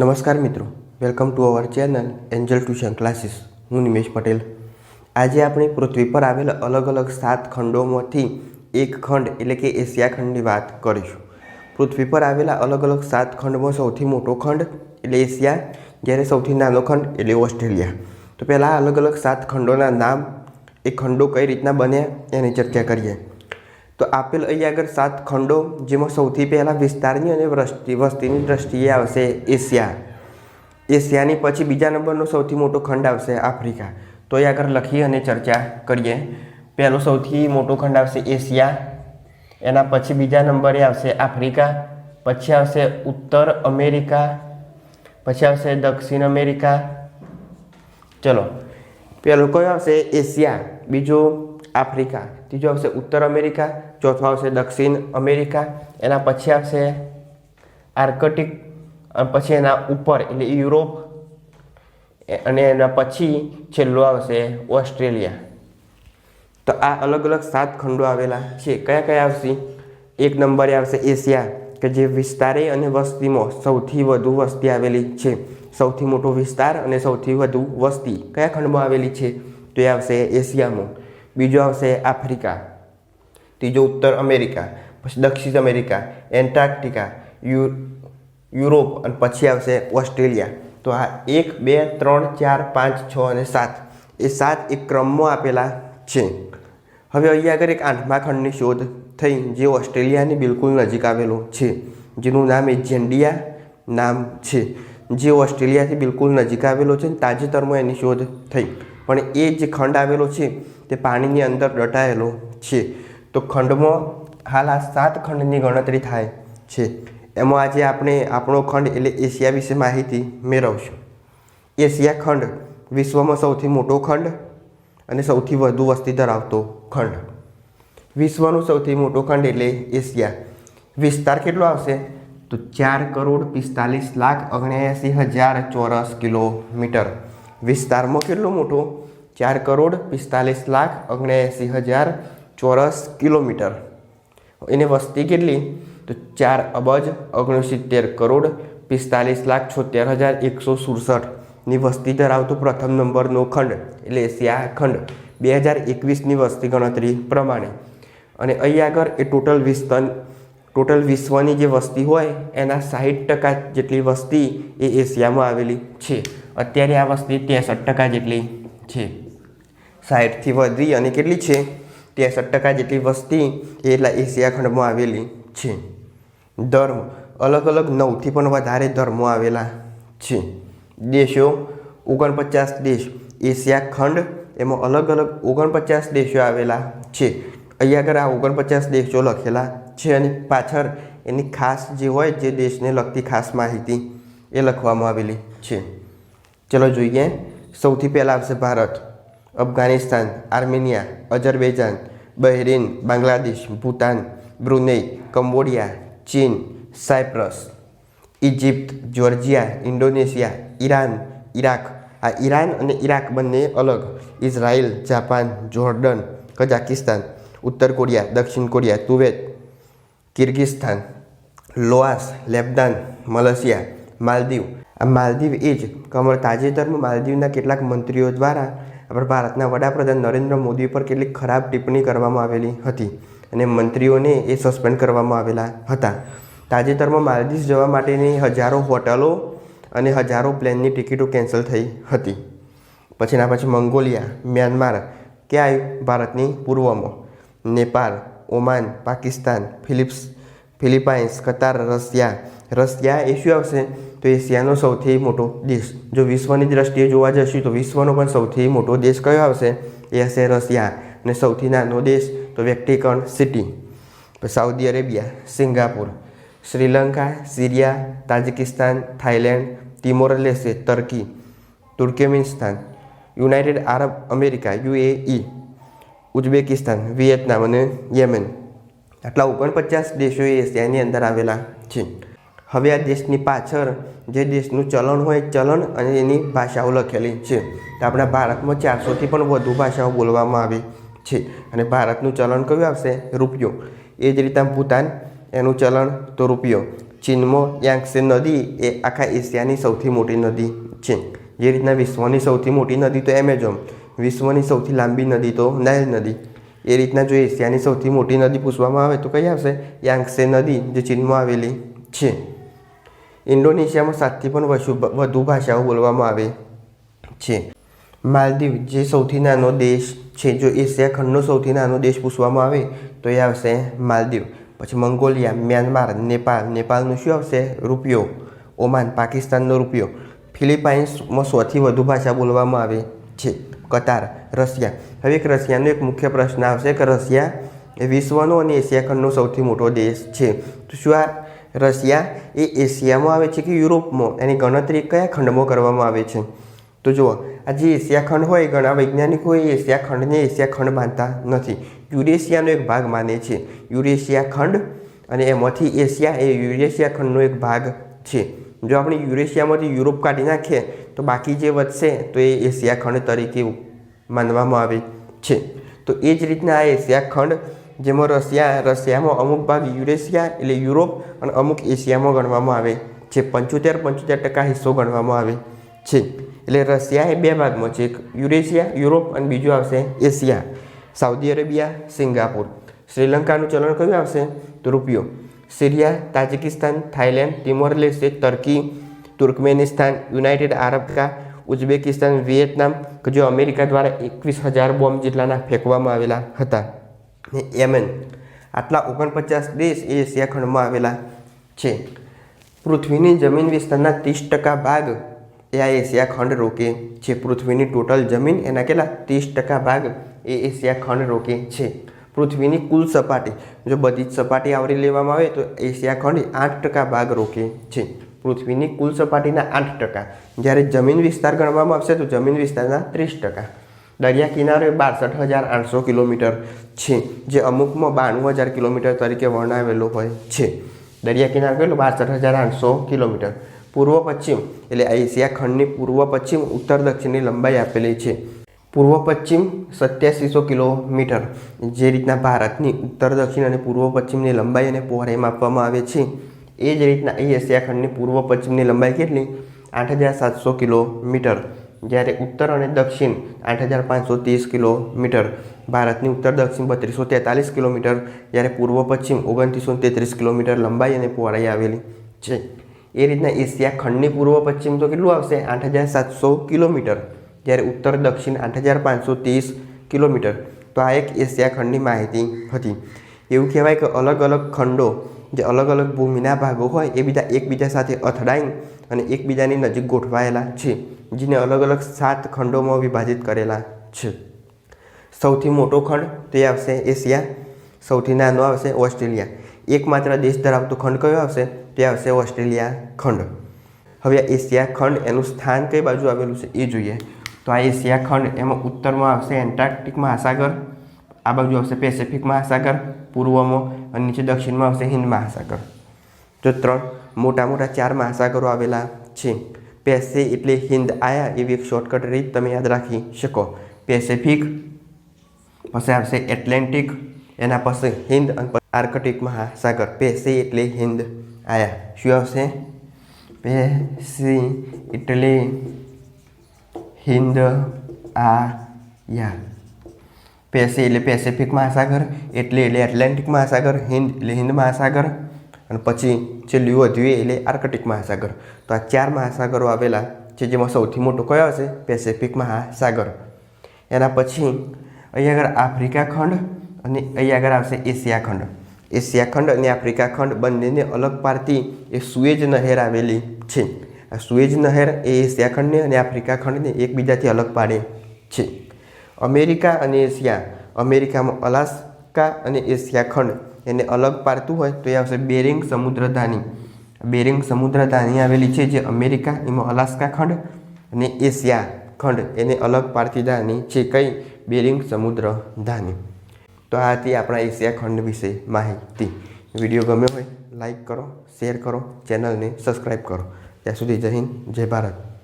નમસ્કાર મિત્રો. Welcome to our channel Angel tuition classes હું નિમેશ પટેલ. આજે આપણે પૃથ્વી પર આવેલા અલગ અલગ સાત ખંડોમાંથી એક ખંડ એટલે કે એશિયા ખંડની વાત કરીશું. પૃથ્વી પર આવેલા અલગ અલગ સાત ખંડમાં સૌથી મોટો ખંડ એટલે એશિયા, જ્યારે સૌથી નાનો ખંડ એટલે ઓસ્ટ્રેલિયા. તો પહેલાં અલગ અલગ સાત ખંડોના નામ, એ ખંડો કઈ રીતના બન્યા એની ચર્ચા કરીએ. તો આપેલ અહીં આગળ સાત ખંડો, જેમાં સૌથી પહેલાં વિસ્તારની અને વસ્તી, વસ્તીની દ્રષ્ટિએ આવશે એશિયા. એશિયાની પછી બીજા નંબરનો સૌથી મોટો ખંડ આવશે આફ્રિકા. તો એ આગળ લખી અને ચર્ચા કરીએ. પહેલો સૌથી મોટો ખંડ આવશે એશિયા. એના પછી બીજા નંબરે આવશે આફ્રિકા. પછી આવશે ઉત્તર અમેરિકા. પછી આવશે દક્ષિણ અમેરિકા. ચલો. પહેલો કયો આવશે? એશિયા. બીજો આફ્રિકા, ત્રીજો આવશે ઉત્તર અમેરિકા, ચોથો આવશે દક્ષિણ અમેરિકા, એના પછી આવશે આર્કટિક, અને પછી એના ઉપર, એટલે યુરોપ અને એના પછી છેલ્લો આવશે ઓસ્ટ્રેલિયા. તો આ અલગ અલગ સાત ખંડો આવેલા છે. કયા કયા આવશે? એક નંબરે આવશે એશિયા, કે જે વિસ્તારે અને વસ્તીમાં સૌથી વધુ વસ્તી આવેલી છે. સૌથી મોટો વિસ્તાર અને સૌથી વધુ વસ્તી કયા ખંડમાં આવેલી છે? તો એ આવશે એશિયામાં. બીજો આવશે આફ્રિકા, ત્રીજો ઉત્તર અમેરિકા, પછી દક્ષિણ અમેરિકા, એન્ટાર્કટિકા, યુ, યુરોપ અને પછી આવશે ઓસ્ટ્રેલિયા. તો આ એક, બે, ત્રણ, ચાર, પાંચ, છ અને સાત. એ સાત એક ક્રમમાં આપેલા છે. હવે અહીંયા આગળ એક આઠમા ખંડની શોધ થઈ, જે ઓસ્ટ્રેલિયાની બિલકુલ નજીક આવેલો છે. જેનું નામ એ જેન્ડિયા નામ છે. જે ઓસ્ટ્રેલિયાથી બિલકુલ નજીક આવેલો છે તાજેતરમાં એની શોધ થઈ. પણ એ જે ખંડ આવેલો છે, તે પાણીની અંદર દટાયેલો છે. તો ખંડમાં હાલ આ સાત ખંડની ગણતરી થાય છે. એમાં આજે આપણે આપણો ખંડ એટલે એશિયા વિશે માહિતી મેળવશું. એશિયા ખંડ વિશ્વમાં સૌથી મોટો ખંડ અને સૌથી વધુ વસ્તી ધરાવતો ખંડ. વિશ્વનો સૌથી મોટો ખંડ એટલે એશિયા. વિસ્તાર કેટલો આવશે? તો ચાર કરોડ પિસ્તાલીસ લાખ ઓગણ્યાસી હજાર ચોરસ કિલોમીટર. વિસ્તારમાં કેટલો મોટો? ચાર કરોડ પિસ્તાલીસ લાખ ઓગણ્યાસી હજાર ચોરસ કિલોમીટર. એની વસ્તી કેટલી? તો ચાર અબજ ઓગણસિત્તેર કરોડ પિસ્તાલીસ લાખ છોતેર હજાર એકસો સુડસઠની વસ્તી ધરાવતો પ્રથમ નંબરનો ખંડ, એટલે એશિયા ખંડ, બે હજાર એકવીસની વસ્તી ગણતરી પ્રમાણે. અને અહીં આગળ એ ટોટલ વિસ્તન, ટોટલ વિશ્વની જે વસ્તી હોય, એના સાહીઠ ટકા જેટલી વસ્તી એ એશિયામાં આવેલી છે. અત્યારે આ વસ્તી ત્રેસઠ ટકા જેટલી છે. સાઠથી વધી અને કેટલી છે? ત્રેસઠ ટકા જેટલી વસ્તી એટલા એશિયા ખંડમાં આવેલી છે. ધર્મ, અલગ અલગ નવથી પણ વધારે ધર્મો આવેલા છે. દેશો, ઓગણપચાસ દેશ, એશિયા ખંડ, એમાં અલગ અલગ ઓગણપચાસ દેશો આવેલા છે. અહીંયા આગળ આ ઓગણપચાસ દેશો લખેલા છે અને પાછળ એની ખાસ જે હોય જે દેશને લગતી ખાસ માહિતી એ લખવામાં આવેલી છે. ચલો જોઈએ. સૌથી પહેલાં આવશે Bharat. Afghanistan, Armenia Azerbaijan Bahrain, Bangladesh, Bhutan, Brunei, Cambodia, ચીન, Cyprus Egypt Georgia, Indonesia, Iran, Iraq. આ ઈરાન અને ઈરાક બંને અલગ. ઇઝરાયલ, જાપાન, જોર્ડન, કઝાકિસ્તાન, ઉત્તર કોરિયા, દક્ષિણ Korea, Kuwait, Kyrgyzstan, Laos, Lebanon, Malaysia, Maldives. આ માલદીવ એ જ. કમર તાજેતરમાં માલદીવના કેટલાક મંત્રીઓ દ્વારા આપણા ભારતના વડાપ્રધાન નરેન્દ્ર મોદી પર કેટલીક ખરાબ ટિપ્પણી કરવામાં આવેલી હતી અને મંત્રીઓને એ સસ્પેન્ડ કરવામાં આવેલા હતા. તાજેતરમાં માલદીવ જવા માટેની હજારો હોટલો અને હજારો પ્લેનની ટિકિટો કેન્સલ થઈ હતી. પછીના પછી મંગોલિયા, મ્યાનમાર, ક્યાંય ભારતની પૂર્વમાં? Nepal, Oman, Pakistan, Philips, Philippines, Qatar, Russia Russia એ આવશે? તો એશિયાનો સૌથી મોટો દેશ. જો વિશ્વની દ્રષ્ટિએ જોવા જશું તો વિશ્વનો પણ સૌથી મોટો દેશ કયો આવશે? એ હશે રશિયા, અને સૌથી નાનો દેશ તો Vatican city. Saudi Arabia, Singapore, Sri Lanka, Syria, Tajikistan, Thailand, Timor Leste, Turkey, Turkmenistan, United Arab America, UAE, Uzbekistan, Vietnam અને યેમેન. આટલા ઓગણપચાસ દેશો એશિયાની અંદર આવેલા છે. હવે આ દેશની પાછળ જે દેશનું ચલણ હોય ચલણ અને એની ભાષાઓ લખેલી છે. તો આપણા ભારતમાં ચારસોથી પણ વધુ ભાષાઓ બોલવામાં આવી છે. અને ભારતનું ચલણ કયું આવશે? રૂપિયો. એ જ રીતે ભૂતાન, એનું ચલણ તો રૂપિયો. ચીનમાં, યાંગસે નદી એ આખા એશિયાની સૌથી મોટી નદી છે. જે રીતના વિશ્વની સૌથી મોટી નદી તો એમેઝોન, વિશ્વની સૌથી લાંબી નદી તો નાઇલ નદી. એ રીતના જો એશિયાની સૌથી મોટી નદી પૂછવામાં આવે તો કઈ આવશે? યાંગસે નદી, જે ચીનમાં આવેલી છે. ઇન્ડોનેશિયામાં સાતથી પણ વધુ વધુ ભાષાઓ બોલવામાં આવે છે. માલદીવ જે સૌથી નાનો દેશ છે, જો એશિયા ખંડનો સૌથી નાનો દેશ પૂછવામાં આવે તો એ આવશે માલદીવ. પછી મંગોલિયા, મ્યાનમાર, નેપાળ. નેપાળનું શું આવશે? રૂપિયો. ઓમાન, પાકિસ્તાનનો રૂપિયો. ફિલિપાઇન્સમાં સૌથી વધુ ભાષા બોલવામાં આવે છે. Qatar, Russia. હવે એક રશિયાનો એક મુખ્ય પ્રશ્ન આવશે કે રશિયા એ વિશ્વનો અને એશિયા ખંડનો સૌથી મોટો દેશ છે. તો શું આ રશિયા એ એશિયામાં આવે છે કે યુરોપમાં? એની ગણતરી કયા ખંડમાં કરવામાં આવે છે? તો જુઓ, આ જે એશિયા ખંડ હોય, ઘણા વૈજ્ઞાનિકો એ એશિયા ખંડને એશિયા ખંડ માનતા નથી. યુરેશિયાનો એક ભાગ માને છે. યુરેશિયા ખંડ અને એમાંથી એશિયા એ યુરેશિયા ખંડનો એક ભાગ છે. જો આપણે યુરેશિયામાંથી યુરોપ કાઢી નાખીએ, તો બાકી જે વધશે, તો એ એશિયા ખંડ તરીકે માનવામાં આવે છે. તો એ જ રીતના આ એશિયા ખંડ જેમાં રશિયા, રશિયામાં અમુક ભાગ યુરેશિયા એટલે યુરોપ અને અમુક એશિયામાં ગણવામાં આવે છે. પંચોતેર પંચોતેર ટકા હિસ્સો ગણવામાં આવે છે. એટલે રશિયા એ બે ભાગમાં છે. એક યુરેશિયા, યુરોપ અને બીજું આવશે એશિયા. Saudi Arabia, Singapore. શ્રીલંકાનું ચલણ કયું આવશે? તો રૂપિયો. Syria, Tajikistan, Thailand Timor Leste Turkey, Turkmenistan, United Arab કા ઉઝબેકિસ્તાન, વિયેતનામ કે જે અમેરિકા દ્વારા એકવીસ હજાર બોમ્બ જેટલાના ફેંકવામાં આવેલા હતા. ને યેમેન. આટલા ઓગણપચાસ દેશ એ એશિયા ખંડમાં આવેલા છે. પૃથ્વીની જમીન વિસ્તારના ત્રીસ ટકા ભાગ એ આ એશિયા ખંડ રોકે છે. પૃથ્વીની ટોટલ જમીન એના કેટલા? ત્રીસ ટકા ભાગ એ એશિયા ખંડ રોકે છે. પૃથ્વીની કુલ સપાટી, જો બધી જ સપાટી આવરી લેવામાં આવે તો એશિયા ખંડ આઠ ટકા ભાગ રોકે છે. પૃથ્વીની કુલ સપાટીના આઠ ટકા. જ્યારે જમીન વિસ્તાર ગણવામાં આવશે તો જમીન વિસ્તારના ત્રીસ ટકા. દરિયા કિનારે બાસઠ હજાર આઠસો કિલોમીટર છે, જે અમુકમાં બાણું હજાર કિલોમીટર તરીકે વર્ણવેલો હોય છે. દરિયા કિનારે કેટલો? બાસઠ હજાર આઠસો કિલોમીટર. પૂર્વ પશ્ચિમ, એટલે એશિયા ખંડની પૂર્વ પશ્ચિમ, ઉત્તર દક્ષિણની લંબાઈ આપેલી છે. પૂર્વ પશ્ચિમ સત્યાસીસો કિલોમીટર, જે રીતના ભારતની ઉત્તર દક્ષિણ અને પૂર્વ પશ્ચિમની લંબાઈ અને પહોળાઈ માપવામાં આવે છે. એ જ રીતના એ એશિયા ખંડની પૂર્વ પશ્ચિમની લંબાઈ કેટલી? આઠ હજાર સાતસો કિલોમીટર. જ્યારે ઉત્તર અને દક્ષિણ આઠ હજાર પાંચસો ત્રીસ કિલોમીટર, ભારતની ઉત્તર, દક્ષિણ બત્રીસો તેતાલીસ કિલોમીટર, જ્યારે પૂર્વ પશ્ચિમ ઓગણત્રીસો તેત્રીસ કિલોમીટર લંબાઈ અને પહોળાઈ આવેલી છે. એ રીતના એશિયા ખંડની પૂર્વ પશ્ચિમ તો કેટલું આવશે? આઠ હજાર સાતસો કિલોમીટર, જ્યારે ઉત્તર, દક્ષિણ આઠ હજાર પાંચસો ત્રીસ કિલોમીટર. તો આ એક એશિયા ખંડની માહિતી હતી. એવું કહેવાય કે અલગ અલગ ખંડો જે અલગ અલગ ભૂમિના ભાગો હોય, એ બીજા એકબીજા સાથે અથડાઈ અને એકબીજાની નજીક ગોઠવાયેલા છે, જેને અલગ અલગ સાત ખંડોમાં વિભાજિત કરેલા છે. સૌથી મોટો ખંડ તે આવશે એશિયા, સૌથી નાનો આવશે ઓસ્ટ્રેલિયા. એકમાત્ર દેશ ધરાવતો ખંડ કયો આવશે? તે આવશે ઓસ્ટ્રેલિયા ખંડ. હવે આ એશિયા ખંડ એનું સ્થાન કઈ બાજુ આવેલું છે એ જોઈએ. તો આ એશિયા ખંડ એમાં ઉત્તરમાં આવશે એન્ટાર્કટિક મહાસાગર, આ બાજુ આવશે પેસિફિક મહાસાગર, પૂર્વમાં અને નીચે દક્ષિણમાં આવશે હિન્દ મહાસાગર. તો ત્રણ મોટા મોટા ચાર મહાસાગરો આવેલા છે. પેસે એટલે હિન્દ આયા એવી એક શોર્ટકટ રીત તમે યાદ રાખી શકો. પેસિફિક, પછી આવશે એટલેન્ટિક, એના પછી હિન્દ અને આર્કટિક મહાસાગર. પેસે એટલે હિન્દ આયા. શું આવશે? પેસી એટલે હિન્દ આયા. પેસે એટલે પેસિફિક મહાસાગર, એટલે એટલે એટલાન્ટિક મહાસાગર, હિન્દ એટલે હિન્દ મહાસાગર. અને પછી છેલ્લું વધ્યું એટલે આર્કટિક મહાસાગર. તો આ ચાર મહાસાગરો આવેલા છે, જેમાં સૌથી મોટો કયો હશે? પેસિફિક મહાસાગર. એના પછી અહીંયા આગળ આફ્રિકા ખંડ અને અહીં આગળ આવશે એશિયા ખંડ. એશિયા ખંડ અને આફ્રિકા ખંડ બંનેને અલગ પાડતી એ સુએજ નહેર આવેલી છે. આ સુએજ નહેર એ એશિયા ખંડને અને આફ્રિકા ખંડને એકબીજાથી અલગ પાડે છે. અમેરિકા અને એશિયા. અમેરિકામાં અલાસ્કા અને એશિયા ખંડ. એને અલગ પાડતું હોય તો એ આવશે બેરિંગ સમુદ્રધાની. બેરિંગ સમુદ્રધાની આવેલી છે જે અમેરિકા, એમાં અલાસ્કા ખંડ અને એશિયા ખંડ એને અલગ પાડતી ધાની છે કઈ? બેરિંગ સમુદ્ર ધાની તો આ હતી આપણા એશિયા ખંડ વિશે માહિતી. વીડિયો ગમ્યો હોય, લાઈક કરો, શેર કરો, ચેનલને સબસ્ક્રાઈબ કરો. ત્યાં સુધી જય હિન્દ, જય ભારત.